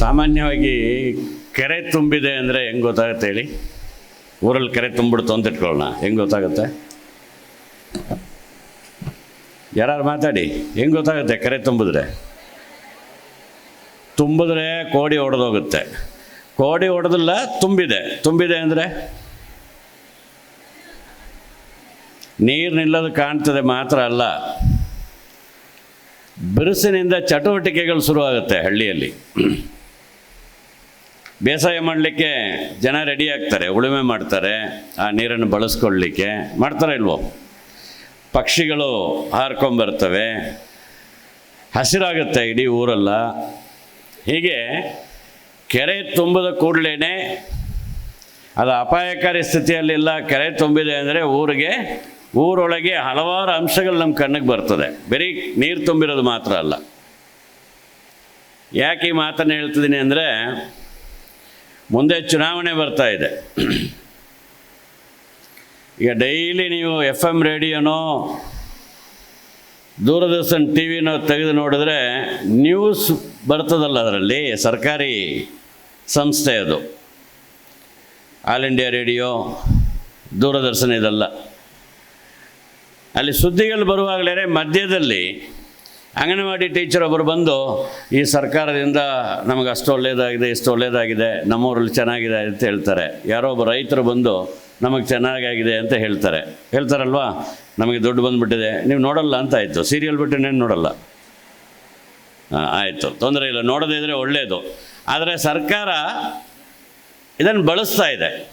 ಸಾಮಾನ್ಯವಾಗಿ ಕೆರೆ ತುಂಬಿದೆ ಅಂದರೆ ಹೆಂಗೆ ಗೊತ್ತಾಗುತ್ತೆ ಹೇಳಿ? ಊರಲ್ಲಿ ಕೆರೆ ತುಂಬಿಡ್ತು ಅಂತ ಇಟ್ಕೊಳ್ಳೋಣ. ಹೆಂಗೆ ಗೊತ್ತಾಗುತ್ತೆ? ಯಾರು ಮಾತಾಡಿ? ಹೆಂಗೆ ಗೊತ್ತಾಗುತ್ತೆ ಕೆರೆ ತುಂಬಿದ್ರೆ? ತುಂಬಿದ್ರೆ ಕೋಡಿ ಒಡೆದೋಗುತ್ತೆ. ಕೋಡಿ ಒಡೆದಿಲ್ಲ, ತುಂಬಿದೆ. ತುಂಬಿದೆ ಅಂದರೆ? ನೀರು ನಿಲ್ಲೋದು ಕಾಣ್ತದೆ ಮಾತ್ರ ಅಲ್ಲ. ಬಿರುಸಿನಿಂದ ಚಟುವಟಿಕೆಗಳು ಶುರುವಾಗುತ್ತೆ ಹಳ್ಳಿಯಲ್ಲಿ. ಬೇಸಾಯ ಮಾಡಲಿಕ್ಕೆ ಜನ ರೆಡಿ ಆಗ್ತಾರೆ, ಉಳುಮೆ ಮಾಡ್ತಾರೆ, ಆ ನೀರನ್ನು ಬಳಸ್ಕೊಳ್ಳಿಕ್ಕೆ ಮಾಡ್ತಾರೆ ಇಲ್ವೋ? ಪಕ್ಷಿಗಳು ಹಾರ್ಕೊಂಬರ್ತವೆ, ಹಸಿರಾಗುತ್ತೆ ಇಡೀ ಊರೆಲ್ಲ. ಹೀಗೆ ಕೆರೆ ತುಂಬಿದ ಕೂಡಲೇ ಅದು ಅಪಾಯಕಾರಿ ಸ್ಥಿತಿಯಲ್ಲಿಲ್ಲ, ಕೆರೆ ತುಂಬಿದೆ ಅಂದರೆ ಊರಿಗೆ, ಊರೊಳಗೆ ಹಲವಾರು ಅಂಶಗಳು ನಮ್ಮ ಕಣ್ಣಿಗೆ ಬರ್ತದೆ. ಬರೀ ನೀರು ತುಂಬಿರೋದು ಮಾತ್ರ ಅಲ್ಲ. ಯಾಕೆ ಈ ಮಾತನ್ನು ಹೇಳ್ತಿದ್ದೀನಿ ಅಂದರೆ ಮುಂದೆ ಚುನಾವಣೆ ಬರ್ತಾ ಇದೆ. ಈಗ ಡೈಲಿ ನೀವು ಎಫ್ ಎಂ ರೇಡಿಯೋನೋ, ದೂರದರ್ಶನ್ ಟಿ ವಿನೋ ತೆಗೆದು ನೋಡಿದ್ರೆ ನ್ಯೂಸ್ ಬರ್ತದಲ್ಲ ಅದರಲ್ಲಿ, ಸರ್ಕಾರಿ ಸಂಸ್ಥೆ ಅದು. ಆಲ್ ಇಂಡಿಯಾ ರೇಡಿಯೋ, ದೂರದರ್ಶನ ಇದಲ್ಲ. ಅಲ್ಲಿ ಸುದ್ದಿಗಳು ಬರುವಾಗಲೇ ಮಧ್ಯದಲ್ಲಿ ಅಂಗನವಾಡಿ ಟೀಚರ್ ಒಬ್ಬರು ಬಂದು, ಈ ಸರ್ಕಾರದಿಂದ ನಮಗೆ ಅಷ್ಟು ಒಳ್ಳೆಯದಾಗಿದೆ ಇಷ್ಟು ಒಳ್ಳೆಯದಾಗಿದೆ ನಮ್ಮೂರಲ್ಲಿ ಚೆನ್ನಾಗಿದೆ ಅಂತ ಹೇಳ್ತಾರೆ. ಯಾರೋ ಒಬ್ಬ ರೈತರು ಬಂದು, ನಮಗೆ ಚೆನ್ನಾಗಾಗಿದೆ ಅಂತ ಹೇಳ್ತಾರೆ. ಹೇಳ್ತಾರಲ್ವಾ? ನಮಗೆ ದುಡ್ಡು ಬಂದುಬಿಟ್ಟಿದೆ, ನೀವು ನೋಡಲ್ಲ ಅಂತ ಆಯಿತು. ಸೀರಿಯಲ್ ಬಿಟ್ಟು ನೇನು ನೋಡಲ್ಲ. ಆಯಿತು. ತೊಂದರೆ ಇಲ್ಲ. ನೋಡದೇ ಇದ್ದರೆ ಒಳ್ಳೆಯದು ಆದರೆ ಸರ್ಕಾರ ಇದನ್ನು ಬಳಸ್ತಾ ಇದೆ.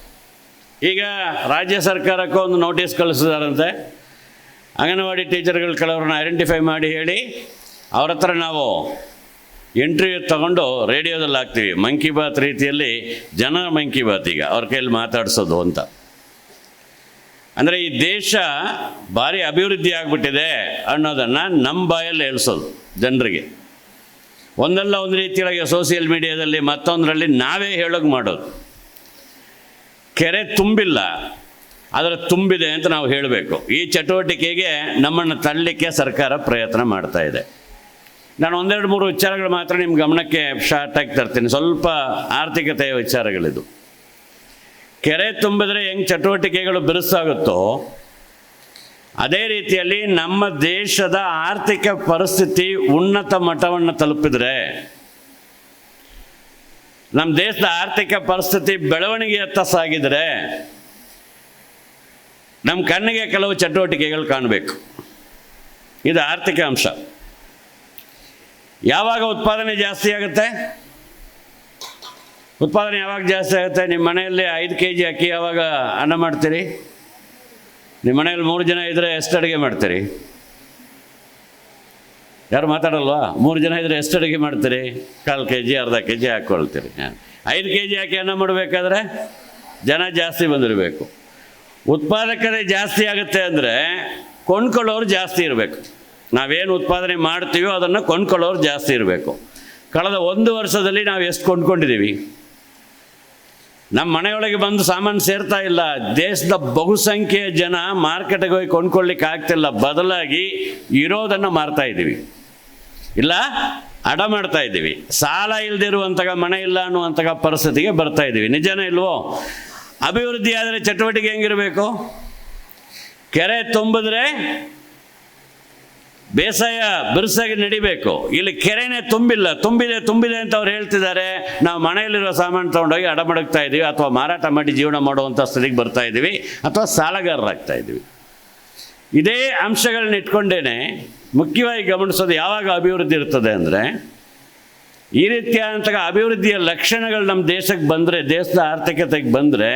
ಈಗ ರಾಜ್ಯ ಸರ್ಕಾರಕ್ಕೆ ಒಂದು ನೋಟಿಸ್ ಕಳಿಸಿದಾರಂತೆ. ಅಂಗನವಾಡಿ ಟೀಚರ್ಗಳು ಕೆಲವ್ರನ್ನ ಐಡೆಂಟಿಫೈ ಮಾಡಿ ಹೇಳಿ, ಅವ್ರ ಹತ್ರ ನಾವು ಇಂಟರ್ವ್ಯೂ ತಗೊಂಡು ರೇಡಿಯೋದಲ್ಲಿ ಹಾಕ್ತೀವಿ. ಮನ್ ಕಿ ಬಾತ್ ರೀತಿಯಲ್ಲಿ ಜನ ಮನ್ ಕಿ ಬಾತ್ ಈಗ ಅವ್ರ ಕೈಯಲ್ಲಿ ಮಾತಾಡಿಸೋದು ಅಂತ. ಅಂದರೆ ಈ ದೇಶ ಭಾರಿ ಅಭಿವೃದ್ಧಿ ಆಗಿಬಿಟ್ಟಿದೆ ಅನ್ನೋದನ್ನು ನಮ್ಮ ಬಾಯಲ್ಲಿ ಹೇಳ್ಸೋದು ಜನರಿಗೆ. ಒಂದಲ್ಲ ಒಂದು ರೀತಿಯೊಳಗೆ ಸೋಷಿಯಲ್ ಮೀಡಿಯಾದಲ್ಲಿ ಮತ್ತೊಂದರಲ್ಲಿ ನಾವೇ ಹೇಳೋಕೆ ಮಾಡೋದು. ಕೆರೆ ತುಂಬಿಲ್ಲ. ಆದರೆ ತುಂಬಿದೆ ಅಂತ ನಾವು ಹೇಳಬೇಕು. ಈ ಚಟುವಟಿಕೆಗೆ ನಮ್ಮನ್ನು ತಳ್ಳಲಿಕ್ಕೆ ಸರ್ಕಾರ ಪ್ರಯತ್ನ ಮಾಡ್ತಾ ಇದೆ. ನಾನು ಒಂದೆರಡು ಮೂರು ವಿಚಾರಗಳು ಮಾತ್ರ ನಿಮ್ಮ ಗಮನಕ್ಕೆ ಶಾರ್ಟಾಗಿ ತರ್ತೀನಿ. ಸ್ವಲ್ಪ ಆರ್ಥಿಕತೆಯ ವಿಚಾರಗಳಿದು. ಕೆರೆ ತುಂಬಿದ್ರೆ ಹೆಂಗೆ ಚಟುವಟಿಕೆಗಳು ಬಿರುಸಾಗುತ್ತೋ, ಅದೇ ರೀತಿಯಲ್ಲಿ ನಮ್ಮ ದೇಶದ ಆರ್ಥಿಕ ಪರಿಸ್ಥಿತಿ ಉನ್ನತ ಮಟ್ಟವನ್ನು ತಲುಪಿದ್ರೆ, ನಮ್ಮ ದೇಶದ ಆರ್ಥಿಕ ಪರಿಸ್ಥಿತಿ ಬೆಳವಣಿಗೆಯತ್ತ ಸಾಗಿದರೆ ನಮ್ಮ ಕಣ್ಣಿಗೆ ಕೆಲವು ಚಟುವಟಿಕೆಗಳು ಕಾಣಬೇಕು. ಇದು ಆರ್ಥಿಕ ಅಂಶ. ಯಾವಾಗ ಉತ್ಪಾದನೆ ಜಾಸ್ತಿ ಆಗುತ್ತೆ? ಉತ್ಪಾದನೆ ಯಾವಾಗ ಜಾಸ್ತಿ ಆಗುತ್ತೆ? ನಿಮ್ಮ ಮನೆಯಲ್ಲಿ ಐದು ಕೆ ಜಿ ಅಕ್ಕಿ ಯಾವಾಗ ಅನ್ನ ಮಾಡ್ತೀರಿ? ನಿಮ್ಮ ಮನೆಯಲ್ಲಿ ಮೂರು ಜನ ಇದ್ದರೆ ಎಷ್ಟು ಅಡುಗೆ ಮಾಡ್ತೀರಿ? ಯಾರು ಮಾತಾಡಲ್ವಾ? ಮೂರು ಜನ ಇದ್ದರೆ ಎಷ್ಟು ಅಡುಗೆ ಮಾಡ್ತೀರಿ? ಕಾಲು ಕೆ ಜಿ ಅರ್ಧ ಕೆ ಜಿ ಹಾಕ್ಕೊಳ್ತೀರಿ ಐದು ಕೆ ಜಿ ಹಾಕಿ ಅನ್ನ ಮಾಡಬೇಕಾದ್ರೆ ಜನ ಜಾಸ್ತಿ ಬಂದಿರಬೇಕು. ಉತ್ಪಾದಕತೆ ಜಾಸ್ತಿ ಆಗುತ್ತೆ ಅಂದರೆ ಕೊಂಡ್ಕೊಳ್ಳೋರು ಜಾಸ್ತಿ ಇರಬೇಕು. ನಾವೇನು ಉತ್ಪಾದನೆ ಮಾಡ್ತೀವೋ ಅದನ್ನು ಕೊಂಡ್ಕೊಳ್ಳೋರು ಜಾಸ್ತಿ ಇರಬೇಕು. ಕಳೆದ ಒಂದು ವರ್ಷದಲ್ಲಿ ನಾವು ಎಷ್ಟು ಕೊಂಡ್ಕೊಂಡಿದ್ದೀವಿ? ನಮ್ಮ ಮನೆಯೊಳಗೆ ಬಂದು ಸಾಮಾನು ಸೇರ್ತಾ ಇಲ್ಲ. ದೇಶದ ಬಹುಸಂಖ್ಯೆಯ ಜನ ಮಾರ್ಕೆಟ್ಗೆ ಹೋಗಿ ಕೊಂಡ್ಕೊಳ್ಳಿಕ್ಕೆ ಆಗ್ತಿಲ್ಲ. ಬದಲಾಗಿ ಇರೋದನ್ನು ಮಾರ್ತಾ ಇದ್ದೀವಿ. ಇಲ್ಲ, ಅಡ ಮಾಡ್ತಾ ಇದ್ದೀವಿ. ಸಾಲ ಇಲ್ಲದಿರುವಂತಹ ಮನೆ ಇಲ್ಲ ಅನ್ನುವಂತಹ ಪರಿಸ್ಥಿತಿಗೆ ಬರ್ತಾ ಇದ್ದೀವಿ. ನಿಜನೇ ಇಲ್ವೋ? ಅಭಿವೃದ್ಧಿ ಆದರೆ ಚಟುವಟಿಕೆ ಹೆಂಗಿರಬೇಕು? ಕೆರೆ ತುಂಬಿದ್ರೆ ಬೇಸಾಯ ಬಿರುಸಾಗಿ ನಡಿಬೇಕು. ಇಲ್ಲಿ ಕೆರೆನೇ ತುಂಬಿಲ್ಲ. ತುಂಬಿದೆ ತುಂಬಿದೆ ಅಂತ ಅವ್ರು ಹೇಳ್ತಿದ್ದಾರೆ. ನಾವು ಮನೆಯಲ್ಲಿರೋ ಸಾಮಾನು ತೊಗೊಂಡೋಗಿ ಅಡಮಡಗ್ತಾ ಇದ್ದೀವಿ ಅಥವಾ ಮಾರಾಟ ಮಾಡಿ ಜೀವನ ಮಾಡುವಂಥ ಸ್ಥಿತಿಗೆ ಬರ್ತಾ ಇದ್ದೀವಿ ಅಥವಾ ಸಾಲಗಾರರಾಗ್ತಾ ಇದ್ದೀವಿ ಇದೇ ಅಂಶಗಳನ್ನ ಇಟ್ಕೊಂಡೇನೆ ಮುಖ್ಯವಾಗಿ ಗಮನಿಸೋದು ಯಾವಾಗ ಅಭಿವೃದ್ಧಿ ಇರ್ತದೆ ಅಂದರೆ ಈ ರೀತಿಯಾದಂತಹ ಅಭಿವೃದ್ಧಿಯ ಲಕ್ಷಣಗಳು ನಮ್ಮ ದೇಶಕ್ಕೆ ಬಂದರೆ, ದೇಶದ ಆರ್ಥಿಕತೆಗೆ ಬಂದರೆ,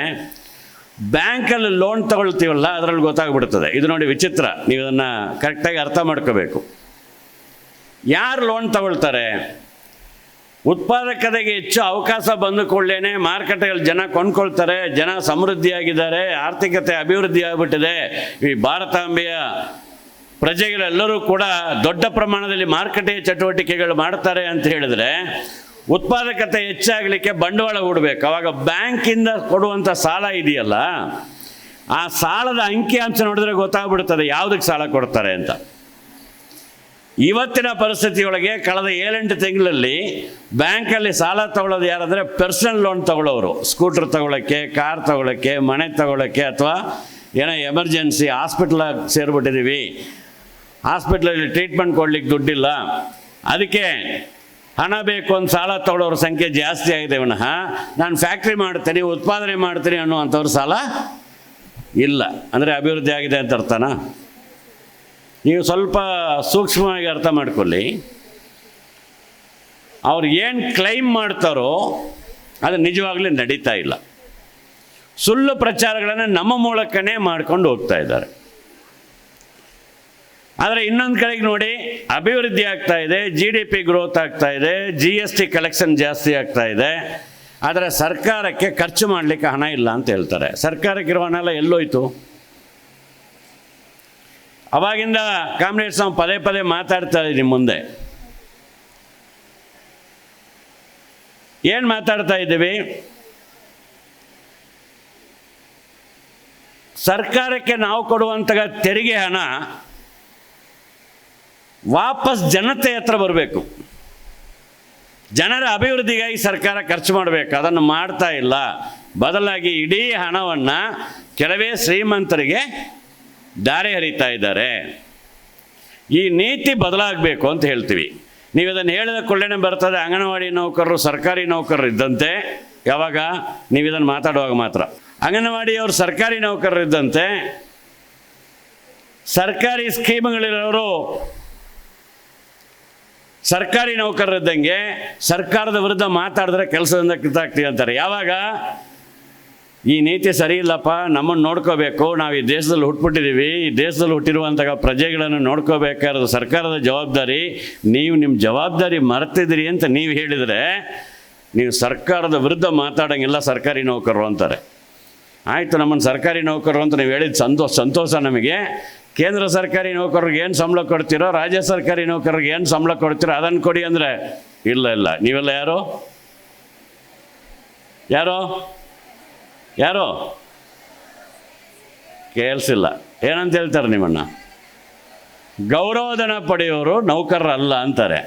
ಬ್ಯಾಂಕಲ್ಲಿ ಲೋನ್ ತಗೊಳ್ತೀವಲ್ಲ, ಅದರಲ್ಲಿ ಗೊತ್ತಾಗ್ಬಿಡ್ತದೆ. ಇದು ನೋಡಿ ವಿಚಿತ್ರ. ನೀವು ಇದನ್ನು ಕರೆಕ್ಟಾಗಿ ಅರ್ಥ ಮಾಡ್ಕೋಬೇಕು. ಯಾರು ಲೋನ್ ತಗೊಳ್ತಾರೆ? ಉತ್ಪಾದಕತೆಗೆ ಹೆಚ್ಚು ಅವಕಾಶ ಬಂದು ಕೂಡಲೇ ಮಾರುಕಟ್ಟೆಯಲ್ಲಿ ಜನ ಕೊಂಡ್ಕೊಳ್ತಾರೆ, ಜನ ಸಮೃದ್ಧಿಯಾಗಿದ್ದಾರೆ, ಆರ್ಥಿಕತೆ ಅಭಿವೃದ್ಧಿ ಆಗಿಬಿಟ್ಟಿದೆ. ಈ ಭಾರತಾಂಬೆಯ ಪ್ರಜೆಗಳೆಲ್ಲರೂ ಕೂಡ ದೊಡ್ಡ ಪ್ರಮಾಣದಲ್ಲಿ ಮಾರುಕಟ್ಟೆಯ ಚಟುವಟಿಕೆಗಳು ಮಾಡ್ತಾರೆ ಅಂತ ಹೇಳಿದ್ರೆ ಉತ್ಪಾದಕತೆ ಹೆಚ್ಚಾಗಲಿಕ್ಕೆ ಬಂಡವಾಳ ಹೂಡಬೇಕು. ಅವಾಗ ಬ್ಯಾಂಕಿಂದ ಕೊಡುವಂಥ ಸಾಲ ಇದೆಯಲ್ಲ, ಆ ಸಾಲದ ಅಂಕಿಅಂಶ ನೋಡಿದ್ರೆ ಗೊತ್ತಾಗ್ಬಿಡ್ತದೆ ಯಾವುದಕ್ಕೆ ಸಾಲ ಕೊಡ್ತಾರೆ ಅಂತ. ಇವತ್ತಿನ ಪರಿಸ್ಥಿತಿಯೊಳಗೆ ಕಳೆದ ಏಳೆಂಟು ತಿಂಗಳಲ್ಲಿ ಬ್ಯಾಂಕಲ್ಲಿ ಸಾಲ ತಗೊಳ್ಳೋದು ಯಾರಂದರೆ ಪರ್ಸನಲ್ ಲೋನ್ ತಗೊಳ್ಳೋರು. ಸ್ಕೂಟ್ರ್ ತಗೊಳ್ಳೋಕ್ಕೆ, ಕಾರ್ ತಗೊಳ್ಳೋಕ್ಕೆ, ಮನೆ ತಗೊಳ್ಳೋಕ್ಕೆ ಅಥವಾ ಏನೋ ಎಮರ್ಜೆನ್ಸಿ ಹಾಸ್ಪಿಟ್ಲಾಗಿ ಸೇರಿಬಿಟ್ಟಿದ್ದೀವಿ. ಹಾಸ್ಪಿಟ್ಲಲ್ಲಿ ಟ್ರೀಟ್ಮೆಂಟ್ ಕೊಡ್ಲಿಕ್ಕೆ ದುಡ್ಡಿಲ್ಲ. ಅದಕ್ಕೆ ಹಣ ಬೇಕು ಅಂತ ಸಾಲ ತಗೊಳ್ಳೋರ ಸಂಖ್ಯೆ ಜಾಸ್ತಿ ಆಗಿದೆ ವಿನಃ ನಾನು ಫ್ಯಾಕ್ಟ್ರಿ ಮಾಡ್ತೀನಿ, ಉತ್ಪಾದನೆ ಮಾಡ್ತೀನಿ ಅನ್ನುವಂಥವ್ರ ಸಾಲ ಇಲ್ಲ. ಅಂದರೆ ಅಭಿವೃದ್ಧಿ ಆಗಿದೆ ಅಂತ ಅರ್ಥನ? ನೀವು ಸ್ವಲ್ಪ ಸೂಕ್ಷ್ಮವಾಗಿ ಅರ್ಥ ಮಾಡ್ಕೊಳ್ಳಿ. ಅವ್ರು ಏನು ಕ್ಲೈಮ್ ಮಾಡ್ತಾರೋ ಅದು ನಿಜವಾಗ್ಲೂ ನಡೀತಾ ಇಲ್ಲ. ಸುಳ್ಳು ಪ್ರಚಾರಗಳನ್ನು ನಮ್ಮ ಮೂಲಕನೇ ಮಾಡ್ಕೊಂಡು ಹೋಗ್ತಾ ಇದ್ದಾರೆ. ಆದರೆ ಇನ್ನೊಂದು ಕಡೆಗೆ ನೋಡಿ ಅಭಿವೃದ್ಧಿ ಆಗ್ತಾ ಇದೆ ಜಿ ಡಿ ಪಿ ಗ್ರೋತ್ ಆಗ್ತಾ ಇದೆ ಜಿ ಎಸ್ ಟಿ ಕಲೆಕ್ಷನ್ ಜಾಸ್ತಿ ಆಗ್ತಾ ಇದೆ. ಆದರೆ ಸರ್ಕಾರಕ್ಕೆ ಖರ್ಚು ಮಾಡಲಿಕ್ಕೆ ಹಣ ಇಲ್ಲ ಅಂತ ಹೇಳ್ತಾರೆ. ಸರ್ಕಾರಕ್ಕಿರೋ ಹಣ ಎಲ್ಲ ಎಲ್ಲೋಯ್ತು. ಅವಾಗಿಂದ ಕಾಮ್ರೇಡ್ಸ್ ನಾವು ಪದೇ ಪದೇ ಮಾತಾಡ್ತಾ ಇದ್ದೀನಿ ಮುಂದೆ. ಏನು ಮಾತಾಡ್ತಾ ಇದ್ದೀವಿ? ಸರ್ಕಾರಕ್ಕೆ ನಾವು ಕೊಡುವಂತಹ ತೆರಿಗೆ ಹಣ ವಾಪಸ್ ಜನತೆ ಹತ್ರ ಬರಬೇಕು. ಜನರ ಅಭಿವೃದ್ಧಿಗಾಗಿ ಸರ್ಕಾರ ಖರ್ಚು ಮಾಡಬೇಕು. ಅದನ್ನು ಮಾಡ್ತಾ ಇಲ್ಲ. ಬದಲಾಗಿ ಇಡೀ ಹಣವನ್ನು ಕೆಲವೇ ಶ್ರೀಮಂತರಿಗೆ ದಾರಿ ಹರಿತಾ ಇದ್ದಾರೆ. ಈ ನೀತಿ ಬದಲಾಗಬೇಕು ಅಂತ ಹೇಳ್ತೀವಿ. ನೀವು ಇದನ್ನು ಹೇಳಿದ ಕೊಳ್ಳೆನೆ ಬರ್ತದೆ. ಅಂಗನವಾಡಿ ನೌಕರರು, ಸರ್ಕಾರಿ ನೌಕರರು ಇದ್ದಂತೆ ಯಾವಾಗ? ನೀವು ಇದನ್ನು ಮಾತಾಡುವಾಗ ಮಾತ್ರ. ಅಂಗನವಾಡಿಯವರು, ಸರ್ಕಾರಿ ನೌಕರರು ಇದ್ದಂತೆ ಸರ್ಕಾರಿ ಸ್ಕೀಮ್ಗಳಿರೋರು ಸರ್ಕಾರಿ ನೌಕರರಿದ್ದಂಗೆ ಸರ್ಕಾರದ ವಿರುದ್ಧ ಮಾತಾಡಿದ್ರೆ ಕೆಲಸದಿಂದ ಕಿತ್ತಾಗ್ತೀವಿ ಅಂತಾರೆ. ಯಾವಾಗ? ಈ ನೀತಿ ಸರಿ ಇಲ್ಲಪ್ಪ, ನಮ್ಮನ್ನು ನೋಡ್ಕೋಬೇಕು, ನಾವು ಈ ದೇಶದಲ್ಲಿ ಹುಟ್ಬಿಟ್ಟಿದ್ದೀವಿ ಈ ದೇಶದಲ್ಲಿ ಹುಟ್ಟಿರುವಂತಹ ಪ್ರಜೆಗಳನ್ನು ನೋಡ್ಕೋಬೇಕಾದ್ರೆ ಸರ್ಕಾರದ ಜವಾಬ್ದಾರಿ, ನೀವು ನಿಮ್ಮ ಜವಾಬ್ದಾರಿ ಮರೆತಿದ್ರಿ ಅಂತ ನೀವು ಹೇಳಿದರೆ ನೀವು ಸರ್ಕಾರದ ವಿರುದ್ಧ ಮಾತಾಡೋಂಗಿಲ್ಲ, ಸರ್ಕಾರಿ ನೌಕರರು ಅಂತಾರೆ. ಆಯಿತು, ನಮ್ಮನ್ನು ಸರ್ಕಾರಿ ನೌಕರರು ಅಂತ ನೀವು ಹೇಳಿದ ಸಂತೋಷ ಸಂತೋಷ ನಮಗೆ. ಕೇಂದ್ರ ಸರ್ಕಾರಿ ನೌಕರರಿಗೆ ಏನು ಸಂಬಳ ಕೊಡ್ತೀರೋ ರಾಜ್ಯ ಸರ್ಕಾರಿ ನೌಕರರಿಗೆ ಏನು ಸಂಬಳ ಕೊಡ್ತೀರೋ ಅದನ್ನು ಕೊಡಿ ಅಂದರೆ ಇಲ್ಲ ಇಲ್ಲ. ನೀವೆಲ್ಲ ಯಾರು? ಯಾರು? ಯಾರು? ಕೇಳಿಸಿಲ್ಲ. ಏನಂತ ಹೇಳ್ತಾರೆ ನಿಮ್ಮನ್ನು? ಗೌರವಧನ ಪಡೆಯೋರು ನೌಕರರಲ್ಲ ಅಂತಾರೆ.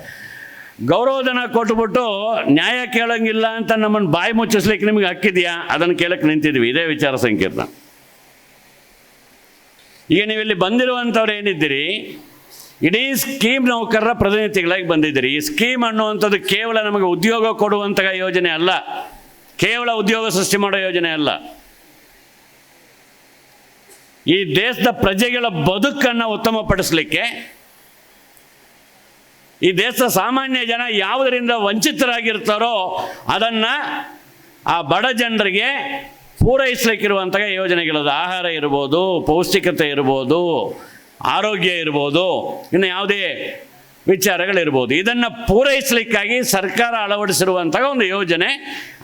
ಗೌರವಧನ ಕೊಟ್ಬಿಟ್ಟು ನ್ಯಾಯ ಕೇಳೋಂಗಿಲ್ಲ ಅಂತ ನಮ್ಮನ್ನು ಬಾಯಿ ಮುಚ್ಚಿಸ್ಲಿಕ್ಕೆ ನಿಮಗೆ ಹಕ್ಕಿದೆಯಾ? ಅದನ್ನು ಕೇಳಕ್ಕೆ ನಿಂತಿದ್ವಿ. ಇದೇ ವಿಚಾರ ಸಂಕೀರ್ಣ. ಈಗ ನೀವಿಲ್ಲಿ ಬಂದಿರುವಂಥವ್ರು ಏನಿದ್ದೀರಿ? ಇಡೀ ಸ್ಕೀಮ್ ನೌಕರರ ಪ್ರತಿನಿಧಿಗಳಾಗಿ ಬಂದಿದ್ದೀರಿ. ಈ ಸ್ಕೀಮ್ ಅನ್ನುವಂಥದ್ದು ಕೇವಲ ನಮಗೆ ಉದ್ಯೋಗ ಕೊಡುವಂತಹ ಯೋಜನೆ ಅಲ್ಲ. ಕೇವಲ ಉದ್ಯೋಗ ಸೃಷ್ಟಿ ಮಾಡೋ ಯೋಜನೆ ಅಲ್ಲ. ಈ ದೇಶದ ಪ್ರಜೆಗಳ ಬದುಕನ್ನು ಉತ್ತಮಪಡಿಸಲಿಕ್ಕೆ ಈ ದೇಶದ ಸಾಮಾನ್ಯ ಜನ ಯಾವುದರಿಂದ ವಂಚಿತರಾಗಿರ್ತಾರೋ ಅದನ್ನು ಆ ಬಡ ಜನರಿಗೆ ಪೂರೈಸಲಿಕ್ಕಿರುವಂತಹ ಯೋಜನೆಗಳದು ಆಹಾರ ಇರ್ಬೋದು, ಪೌಷ್ಟಿಕತೆ ಇರ್ಬೋದು, ಆರೋಗ್ಯ ಇರ್ಬೋದು, ಇನ್ನು ಯಾವುದೇ ವಿಚಾರಗಳಿರ್ಬೋದು. ಇದನ್ನು ಪೂರೈಸಲಿಕ್ಕಾಗಿ ಸರ್ಕಾರ ಅಳವಡಿಸಿರುವಂತಹ ಒಂದು ಯೋಜನೆ.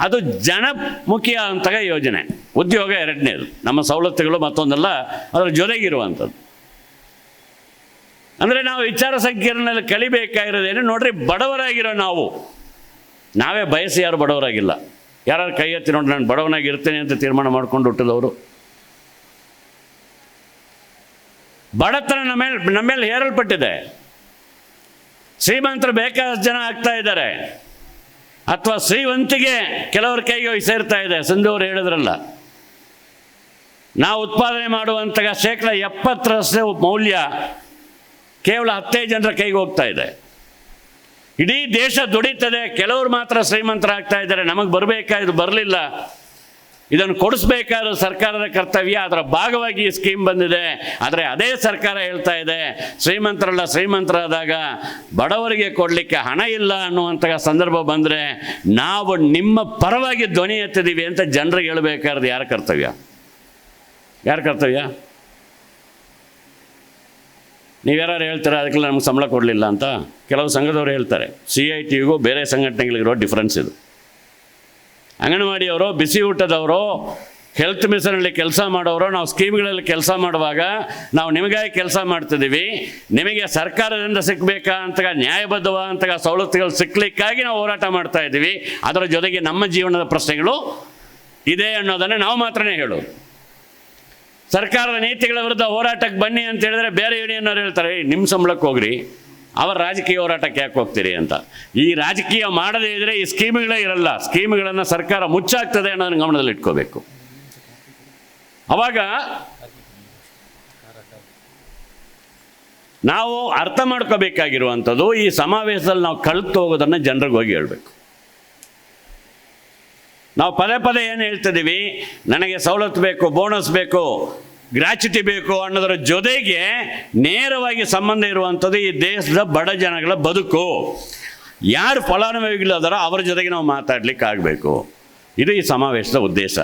ಅದು ಜನಮುಖಿಯಾದಂತಹ ಯೋಜನೆ. ಉದ್ಯೋಗ ಎರಡನೇದು. ನಮ್ಮ ಸವಲತ್ತುಗಳು ಮತ್ತೊಂದಲ್ಲ, ಅದರ ಜೊತೆಗಿರುವಂಥದ್ದು. ಅಂದರೆ ನಾವು ವಿಚಾರ ಸಂಕೀರ್ಣದಲ್ಲಿ ಕಲಿಬೇಕಾಗಿರೋದೇನು? ನೋಡ್ರಿ, ಬಡವರಾಗಿರೋ ನಾವು. ನಾವೇ ಬಯಸಿ ಯಾರು ಬಡವರಾಗಿಲ್ಲ. ಯಾರು ಕೈ ಎತ್ತಿ ನೋಡಿ ನಾನು ಬಡವನಾಗಿ ಇರ್ತೇನೆ ಅಂತ ತೀರ್ಮಾನ ಮಾಡ್ಕೊಂಡು ಹುಟ್ಟಿದವರು. ಬಡತನ ನಮ್ಮ ಮೇಲೆ ನಮ್ಮ ಮೇಲೆ ಹೇರಲ್ಪಟ್ಟಿದೆ. ಶ್ರೀಮಂತರು ಬೇಕಾದಷ್ಟು ಜನ ಆಗ್ತಾ ಇದ್ದಾರೆ. ಅಥವಾ ಶ್ರೀವಂತಿಗೆ ಕೆಲವರ ಕೈಗೆ ಸೇರ್ತಾ ಇದೆ, ಸಂಧು ಅವರು ಹೇಳಿದ್ರಲ್ಲ. ನಾವು ಉತ್ಪಾದನೆ ಮಾಡುವಂತಹ ಶೇಕಡ ಎಪ್ಪತ್ತರಷ್ಟು ಮೌಲ್ಯ ಕೇವಲ ಹತ್ತೈದು ಜನರ ಕೈಗೆ ಹೋಗ್ತಾ ಇದೆ. ಇಡೀ ದೇಶ ದುಡಿತದೆ, ಕೆಲವರು ಮಾತ್ರ ಶ್ರೀಮಂತರಾಗ್ತಾ ಇದ್ದಾರೆ, ನಮಗೆ ಬರಬೇಕಾದ್ರು ಬರಲಿಲ್ಲ. ಇದನ್ನು ಕೊಡಿಸ್ಬೇಕಾದ ಸರ್ಕಾರದ ಕರ್ತವ್ಯ, ಅದರ ಭಾಗವಾಗಿ ಈ ಸ್ಕೀಮ್ ಬಂದಿದೆ. ಆದರೆ ಅದೇ ಸರ್ಕಾರ ಹೇಳ್ತಾ ಇದೆ, ಶ್ರೀಮಂತರಲ್ಲ ಶ್ರೀಮಂತರಾದಾಗ ಬಡವರಿಗೆ ಕೊಡಲಿಕ್ಕೆ ಹಣ ಇಲ್ಲ ಅನ್ನುವಂಥ ಸಂದರ್ಭ ಬಂದರೆ ನಾವು ನಿಮ್ಮ ಪರವಾಗಿ ಧ್ವನಿ ಎತ್ತಿದ್ದೀವಿ ಅಂತ ಜನರಿಗೆ ಹೇಳಬೇಕಾದ್ರೆ ಯಾರ ಕರ್ತವ್ಯ? ಯಾರ ಕರ್ತವ್ಯ? ನೀವ್ಯಾರು ಹೇಳ್ತಾರೆ? ಅದಕ್ಕೆಲ್ಲ ನಮ್ಗೆ ಸಂಬಳ ಕೊಡಲಿಲ್ಲ ಅಂತ ಕೆಲವು ಸಂಘದವರು ಹೇಳ್ತಾರೆ. ಸಿ ಐ ಟಿಗೂ ಬೇರೆ ಸಂಘಟನೆಗಳಿಗಿರೋ ಡಿಫ್ರೆನ್ಸ್ ಇದು. ಅಂಗನವಾಡಿಯವರು, ಬಿಸಿ ಊಟದವರು ಹೆಲ್ತ್ ಮಿಷನಲ್ಲಿ ಕೆಲಸ ಮಾಡೋರು, ನಾವು ಸ್ಕೀಮ್ಗಳಲ್ಲಿ ಕೆಲಸ ಮಾಡುವಾಗ ನಾವು ನಿಮಗಾಗಿ ಕೆಲಸ ಮಾಡ್ತಿದ್ದೀವಿ. ನಿಮಗೆ ಸರ್ಕಾರದಿಂದ ಸಿಕ್ಕಬೇಕಾ ಅಂತ ನ್ಯಾಯಬದ್ಧವ? ಅಂತ ಸವಲತ್ತುಗಳು ಸಿಕ್ಕಲಿಕ್ಕಾಗಿ ನಾವು ಹೋರಾಟ ಮಾಡ್ತಾ ಇದ್ದೀವಿ. ಅದರ ಜೊತೆಗೆ ನಮ್ಮ ಜೀವನದ ಪ್ರಶ್ನೆಗಳು ಇದೆ ಅನ್ನೋದನ್ನು ನಾವು ಮಾತ್ರನೇ ಹೇಳೋದು. ಸರ್ಕಾರದ ನೀತಿಗಳ ವಿರುದ್ಧ ಹೋರಾಟಕ್ಕೆ ಬನ್ನಿ ಅಂತ ಹೇಳಿದ್ರೆ ಬೇರೆ ಯೂನಿಯನ್ ಅವ್ರು ಹೇಳ್ತಾರೆ "ಏಯ್, ನಿಮ್ಮ ಸಂಬಳಕ್ಕೆ ಹೋಗ್ರಿ. ಅವರ ರಾಜಕೀಯ ಹೋರಾಟಕ್ಕೆ ಯಾಕೆ ಹೋಗ್ತೀರಿ? ಅಂತ. ಈ ರಾಜಕೀಯ ಮಾಡದೇ ಇದ್ರೆ ಈ ಸ್ಕೀಮ್ಗಳೇ ಇರಲ್ಲ. ಸ್ಕೀಮ್ಗಳನ್ನು ಸರ್ಕಾರ ಮುಚ್ಚಾಗ್ತದೆ ಅನ್ನೋದನ್ನ ಗಮನದಲ್ಲಿ ಇಟ್ಕೋಬೇಕು. ಅವಾಗ ನಾವು ಅರ್ಥ ಮಾಡ್ಕೋಬೇಕಾಗಿರುವಂಥದ್ದು ಈ ಸಮಾವೇಶದಲ್ಲಿ ನಾವು ಕಳ್ತು ಹೋಗೋದನ್ನು ಜನರಿಗೆ ಹೋಗಿ ಹೇಳಬೇಕು. ನಾವು ಪದೇ ಪದೇ ಏನು ಹೇಳ್ತಿದ್ದೀವಿ? ನನಗೆ ಸವಲತ್ತು ಬೇಕು, ಬೋನಸ್ ಬೇಕು, ಗ್ರಾಚ್ಯುಟಿ ಬೇಕು ಅನ್ನೋದರ ಜೊತೆಗೆ ನೇರವಾಗಿ ಸಂಬಂಧ ಇರುವಂಥದ್ದು ಈ ದೇಶದ ಬಡ ಜನಗಳ ಬದುಕು. ಯಾರು ಫಲಾನುಭವಿಗಳದಾರೋ ಅವರ ಜೊತೆಗೆ ನಾವು ಮಾತಾಡಲಿಕ್ಕೆ ಆಗಬೇಕು ಇದು ಈ ಸಮಾವೇಶದ ಉದ್ದೇಶ.